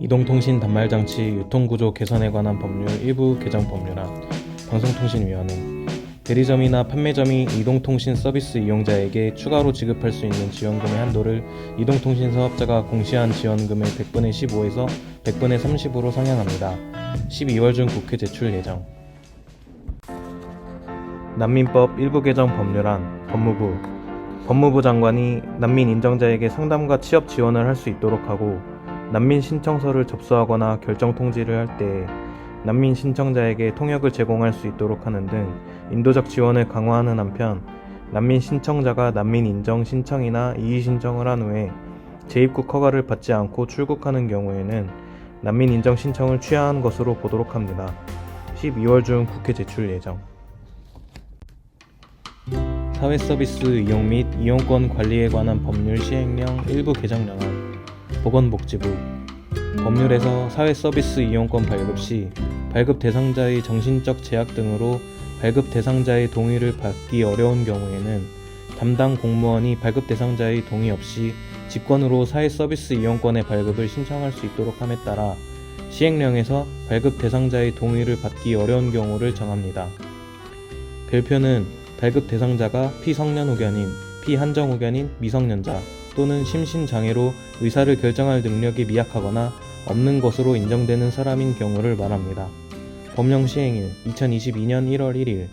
이동통신 단말장치 유통구조 개선에 관한 법률 일부 개정 법률안 방송통신위원회 대리점이나 판매점이 이동통신 서비스 이용자에게 추가로 지급할 수 있는 지원금의 한도를 이동통신 사업자가 공시한 지원금의 100분의 15에서 100분의 30으로 상향합니다. 12월 중 국회 제출 예정. 난민법 일부 개정 법률안 법무부 법무부 장관이 난민 인정자에게 상담과 취업 지원을 할 수 있도록 하고 난민 신청서를 접수하거나 결정 통지를 할 때 난민 신청자에게 통역을 제공할 수 있도록 하는 등 인도적 지원을 강화하는 한편 난민 신청자가 난민 인정 신청이나 이의 신청을 한 후에 재입국 허가를 받지 않고 출국하는 경우에는 난민 인정 신청을 취하한 것으로 보도록 합니다. 12월 중 국회 제출 예정. 사회 서비스 이용 및 이용권 관리에 관한 법률 시행령 일부 개정령안 보건복지부 법률에서 사회 서비스 이용권 발급 시 발급 대상자의 정신적 제약 등으로 발급 대상자의 동의를 받기 어려운 경우에는 담당 공무원이 발급 대상자의 동의 없이 직권으로 사회 서비스 이용권의 발급을 신청할 수 있도록 함에 따라 시행령에서 발급 대상자의 동의를 받기 어려운 경우를 정합니다. 별표는 발급 대상자가 피성년 후견인, 피한정 후견인 미성년자 또는 심신장애로 의사를 결정할 능력이 미약하거나 없는 것으로 인정되는 사람인 경우를 말합니다. 법령 시행일 2022년 1월 1일